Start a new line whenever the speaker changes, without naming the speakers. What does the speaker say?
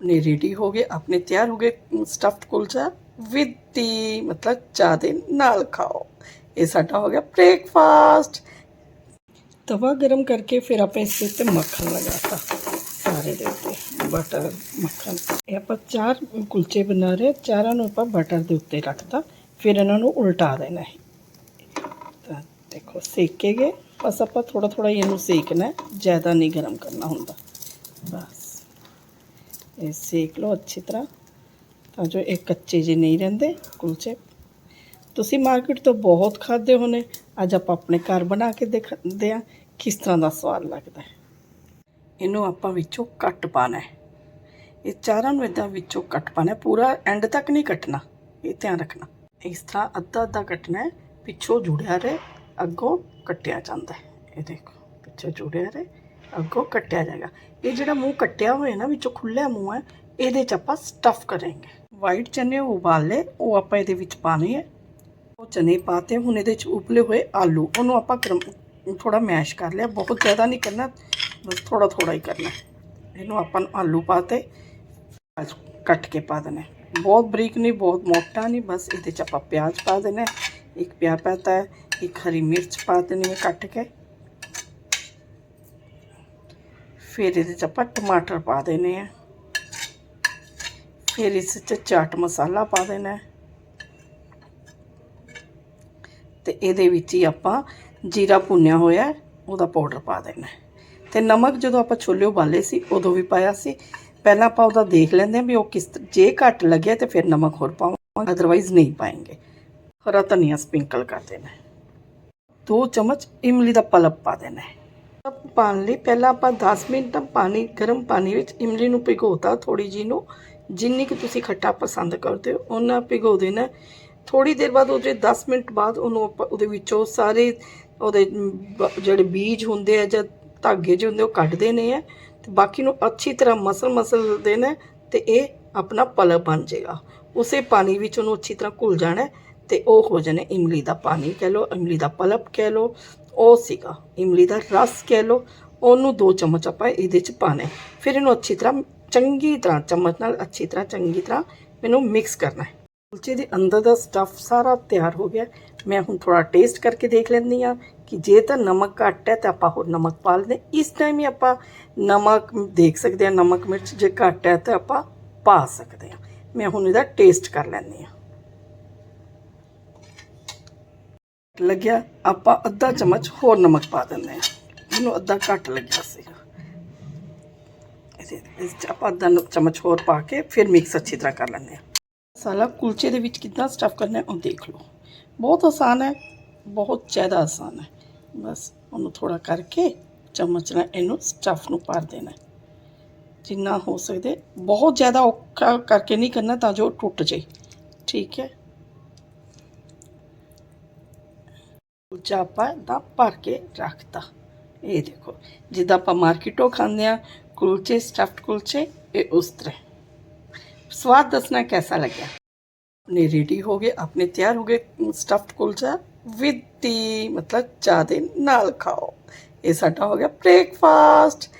ਆਪਣੇ ਰੈਡੀ ਹੋ ਗਏ ਆਪਣੇ ਤਿਆਰ ਹੋ ਗਏ ਸਟਫਡ ਕੁਲਚਾ ਵਿਦ ਟੀ ਮਤਲਬ ਚਾਹ ਦੇ ਨਾਲ ਖਾਓ ਇਹ ਸਾਡਾ ਹੋ ਗਿਆ ਬ੍ਰੇਕਫਾਸਟ ਤਵਾ ਗਰਮ ਕਰਕੇ ਫਿਰ ਆਪਾਂ ਇਸ ਦੇ ਉੱਤੇ ਮੱਖਣ ਲਗਾਤਾ ਸਾਰੇ ਦੇ ਉੱਤੇ ਬਟਰ ਮੱਖਣ ਇਹ ਆਪਾਂ ਚਾਰ ਕੁਲਚੇ ਬਣਾ ਰਹੇ ਚਾਰਾਂ ਨੂੰ ਆਪਾਂ ਬਟਰ ਦੇ ਉੱਤੇ ਰੱਖਤਾ ਫਿਰ ਇਹਨਾਂ ਨੂੰ ਉਲਟਾ ਦੇਣਾ ਹੈ ਤਾਂ ਦੇਖੋ ਸੇਕੇ ਗਏ ਬਸ ਆਪਾਂ ਥੋੜਾ ਥੋੜਾ ਇਹਨੂੰ ਸੇਕਣਾ ਹੈ ਜ਼ਿਆਦਾ ਨਹੀਂ ਗਰਮ ਕਰਨਾ ਹੁੰਦਾ ਬਸ ਇਹ ਸੇਕ ਲਓ ਅੱਛੀ ਤਰ੍ਹਾਂ। ਤਾਂ ਜੋ ਇਹ ਕੱਚੇ ਜਿਹੇ ਨਹੀਂ ਰਹਿੰਦੇ, ਕੁਲਚੇ। ਤੁਸੀਂ ਮਾਰਕੀਟ ਤੋਂ ਬਹੁਤ ਖਾਦੇ ਹੋਣੇ। ਅੱਜ ਆਪਾਂ ਆਪਣੇ ਘਰ ਬਣਾ ਕੇ ਦੇਖਦੇ ਆ ਕਿਸ ਤਰ੍ਹਾਂ ਦਾ ਸਵਾਦ ਲੱਗਦਾ ਹੈ। ਇਹਨੂੰ ਆਪਾਂ ਵਿੱਚੋਂ ਕੱਟ ਪਾਣਾ ਹੈ। ਇਹ ਚਾਰਾਂ ਨੂੰ ਇਦਾਂ ਵਿੱਚੋਂ ਕੱਟ ਪਾਣਾ ਪੂਰਾ ਐਂਡ ਤੱਕ ਨਹੀਂ ਕੱਟਣਾ। ਇਹ ਧਿਆਨ ਰੱਖਣਾ। ਇਸ ਤਰ੍ਹਾਂ ਅੱਧਾ ਅੱਧਾ ਕੱਟਣਾ ਹੈ। ਪਿੱਛੋਂ ਜੁੜਿਆ ਰਹੇ, ਅੱਗੋਂ ਕੱਟਿਆ ਜਾਂਦਾ ਹੈ। ਇਹ ਦੇਖੋ, ਪਿੱਛੋਂ ਜੁੜਿਆ ਰਹੇ। ਅੱਗੋਂ ਕੱਟਿਆ ਜਾਏਗਾ। ਇਹ ਜਿਹੜਾ ਮੂੰਹ ਕੱਟਿਆ ਹੋਇਆ ਨਾ, ਵਿੱਚੋਂ ਖੁੱਲਿਆ ਮੂੰਹ ਹੈ, ਇਹਦੇ ਚ ਆਪਾਂ ਸਟਫ ਕਰਾਂਗੇ। ਵਾਈਟ ਚਨੇ ਉਬਾਲ ਲਏ ਉਹ ਆਪਾਂ ਇਹਦੇ ਵਿੱਚ ਪਾਣੇ ਹੈ ਉਹ ਚਨੇ ਪਾਤੇ, ਹੁਣ ਇਹਦੇ ਚ ਉਬਲੇ ਹੋਏ ਆਲੂ। ਉਹਨੂੰ ਆਪਾਂ ਥੋੜਾ ਮੈਸ਼ ਕਰ ਲਿਆ। ਬਹੁਤ ਜ਼ਿਆਦਾ ਨਹੀਂ ਕਰਨਾ, ਬਸ ਥੋੜਾ ਥੋੜਾ ਹੀ ਕਰਨਾ। ਇਹਨੂੰ ਆਪਾਂ ਨੂੰ ਆਲੂ ਪਾਤੇ, ਬਸ ਕੱਟ ਕੇ ਪਾ ਦੇਣਾ। ਹੈ। ਬਹੁਤ ਬਰੀਕ ਨਹੀਂ, ਬਹੁਤ ਮੋਟਾ ਨਹੀਂ, ਬਸ ਇਹਦੇ ਚ ਆਪਾਂ ਪਿਆਜ਼ ਪਾ ਦੇਣਾ। ਹੈ। ਇੱਕ ਪਿਆਜ਼ ਪਾਤਾ ਹੈ ਇੱਕ ਹਰੀ ਮਿਰਚ ਪਾ ਦੇਣੀ ਹੈ ਕੱਟ ਕੇ। ਫਿਰ ਇਹਦੇ ਚ ਆਪਾਂ ਟਮਾਟਰ ਪਾ ਦੇਣੇ ਆ। ਫਿਰ ਇਸ ਚ ਚਾਟ ਮਸਾਲਾ ਪਾ ਦੇਣਾ ਹੈ। ਤੇ ਇਹਦੇ ਵਿੱਚ ਹੀ ਆਪਾਂ ਜੀਰਾ ਭੁੰਨਿਆ ਹੋਇਆ ਉਹਦਾ ਪਾਊਡਰ ਪਾ ਦੇਣਾ ਹੈ। ਤੇ ਨਮਕ ਜਦੋਂ ਆਪਾਂ ਛੋਲੇ ਉਬਾਲੇ ਸੀ, ਉਦੋਂ ਵੀ ਪਾਇਆ ਸੀ। ਪਹਿਲਾਂ ਆਪਾਂ ਉਹਦਾ ਦੇਖ ਲੈਂਦੇ ਹਾਂ ਵੀ ਉਹ ਕਿਸ ਜੇ ਘੱਟ ਲੱਗਿਆ ਤੇ ਫਿਰ ਨਮਕ ਹੋਰ ਪਾਵਾਂਗੇ ਅਦਰਵਾਈਜ਼ ਨਹੀਂ ਪਾਏਗੇ। ਹਰਾ ਧਨੀਆ ਸਪਿੰਕਲ ਕਰ ਦੇਣਾ ਹੈ। ਦੋ ਚਮਚ ਇਮਲੀ ਦਾ ਪਲਪ ਪਾ ਦੇਣਾ ਪਾਣ ਲਈ ਪਹਿਲਾਂ ਆਪਾਂ 10 ਮਿੰਟ ਪਾਣੀ, ਗਰਮ ਪਾਣੀ ਵਿੱਚ ਇਮਲੀ ਨੂੰ ਭਿਗੋਤਾ ਥੋੜੀ ਜੀ ਨੂੰ, ਜਿੰਨੀ ਕਿ ਤੁਸੀਂ ਖੱਟਾ ਪਸੰਦ ਕਰਦੇ ਹੋ ਉਹਨਾਂ ਭਿਗੋ ਦੇਣਾ ਹੈ। ਥੋੜੀ ਦੇਰ ਬਾਅਦ ਉਹਦੇ 10 ਮਿੰਟ ਬਾਅਦ ਉਹਨੂੰ ਆਪਾਂ ਉਹਦੇ ਵਿੱਚੋਂ ਸਾਰੇ ਉਹਦੇ ਜਿਹੜੇ ਬੀਜ ਹੁੰਦੇ ਆ ਜਾਂ ਧਾਗੇ ਜਿਹੇ ਹੁੰਦੇ ਉਹ ਕੱਢ ਦੇਣੇ ਆ ਤੇ ਬਾਕੀ ਨੂੰ ਅੱਛੀ ਤਰ੍ਹਾਂ ਮਸਲ ਮਸਲ ਦੇਣਾ ਹੈ ਤੇ ਇਹ ਆਪਣਾ ਪਲਪ ਬਣ ਜਾਏਗਾ ਉਸੇ ਪਾਣੀ ਵਿੱਚ ਉਹਨੂੰ ਅੱਛੀ ਤਰ੍ਹਾਂ ਘੁਲ ਜਾਣਾ ਹੈ ਤੇ ਉਹ ਹੋ ਜਾਣੇ ਇਮਲੀ ਦਾ ਪਾਣੀ ਕਹਿ ਲਓ, ਇਮਲੀ ਦਾ ਪਲਪ ਕਹਿ ਲਓ ਉਹ ਸੀਗਾ। ਇਮਲੀ ਦਾ ਰਸ ਕਹਿ ਲਓ, ਉਹਨੂੰ ਦੋ ਚਮਚ ਆਪਾਂ ਇਹਦੇ ਚ ਪਾਣਾ ਫਿਰ ਇਹਨੂੰ ਅੱਛੀ ਤਰ੍ਹਾਂ, ਚੰਗੀ ਤਰ੍ਹਾਂ, ਚਮਚ ਨਾਲ ਅੱਛੀ ਤਰ੍ਹਾਂ, ਚੰਗੀ ਤਰ੍ਹਾਂ ਇਹਨੂੰ ਮਿਕਸ ਕਰਨਾ ਹੈ। ਕੁਲਚੇ ਦੇ ਅੰਦਰ ਦਾ ਸਟਫ ਸਾਰਾ ਤਿਆਰ ਹੋ ਗਿਆ ਮੈਂ ਹੁਣ ਥੋੜਾ ਟੇਸਟ ਕਰਕੇ ਦੇਖ ਲੈਂਦੀ ਆ ਕਿ ਜੇ ਤਾਂ ਨਮਕ ਘੱਟ ਹੈ ਤਾਂ ਆਪਾਂ ਹੋਰ ਨਮਕ ਪਾ ਲੈਂਦੇ ਇਸ ਟਾਈਮ ਹੀ ਆਪਾਂ ਨਮਕ ਦੇਖ ਸਕਦੇ ਆ ਨਮਕ ਮਿਰਚ ਜੇ ਘੱਟ ਹੈ ਤਾਂ ਆਪਾਂ ਪਾ ਸਕਦੇ ਆ ਮੈਂ ਹੁਣ ਇਹਦਾ ਟੇਸਟ ਕਰ ਲੈਂਦੀ ਆ ਲੱਗਿਆ, ਆਪਾਂ ਅੱਧਾ ਚਮਚ ਹੋਰ ਨਮਕ ਪਾ ਦਿੰਦੇ ਹਾਂ। ਇਹਨੂੰ ਅੱਧਾ ਘੱਟ ਲੱਗਿਆ ਸੀਗਾ। ਇਸ 'ਚ ਆਪਾਂ ਅੱਧਾ ਚਮਚ ਹੋਰ ਪਾ ਕੇ ਫਿਰ ਮਿਕਸ ਅੱਛੀ ਤਰ੍ਹਾਂ ਕਰ ਲੈਂਦੇ ਹਾਂ। ਮਸਾਲਾ ਕੁਲਚੇ ਦੇ ਵਿੱਚ ਕਿੱਦਾਂ ਸਟਫ ਕਰਨਾ ਹੈ, ਉਹ ਦੇਖ ਲਓ। ਬਹੁਤ ਆਸਾਨ ਹੈ, ਬਹੁਤ ਜ਼ਿਆਦਾ ਆਸਾਨ ਹੈ। ਬਸ ਉਹਨੂੰ ਥੋੜਾ ਕਰਕੇ ਚਮਚ ਨਾਲ ਇਹਨੂੰ ਸਟਫ ਨੂੰ ਭਰ ਦੇਣਾ ਜਿੰਨਾ ਹੋ ਸਕਦੇ ਬਹੁਤ ਜ਼ਿਆਦਾ ਔਖਾ ਕਰਕੇ ਨਹੀਂ ਕਰਨਾ ਤਾਂ ਜੋ ਟੁੱਟ ਜਾਏ। ਠੀਕ ਹੈ? ਕੁਲਚਾ ਆਪਾਂ ਦਾ ਭਰ ਕੇ ਰੱਖਤਾ। ਇਹ ਦੇਖੋ, ਜਿੱਦਾਂ ਆਪਾਂ ਮਾਰਕੀਟੋਂ ਖਾਂਦੇ ਆ ਕੁਲਚੇ ਸਟਫਡ ਕੁਲਚੇ, ਇਹ ਉਸ ਤਰ੍ਹਾਂ। ਸਵਾਦ ਦੱਸਣਾ ਕਿਹਦਾ ਲੱਗਿਆ? ਆਪਣੇ ਰੈਡੀ ਹੋ ਗਏ, ਆਪਣੇ ਤਿਆਰ ਹੋ ਗਏ ਸਟਫਡ ਕੁਲਚਾ ਵਿਦ ਦੀ ਮਤਲਬ ਚਾਹ ਦੇ ਨਾਲ ਖਾਓ। ਇਹ ਸਾਡਾ ਹੋ ਗਿਆ ਬ੍ਰੇਕਫਾਸਟ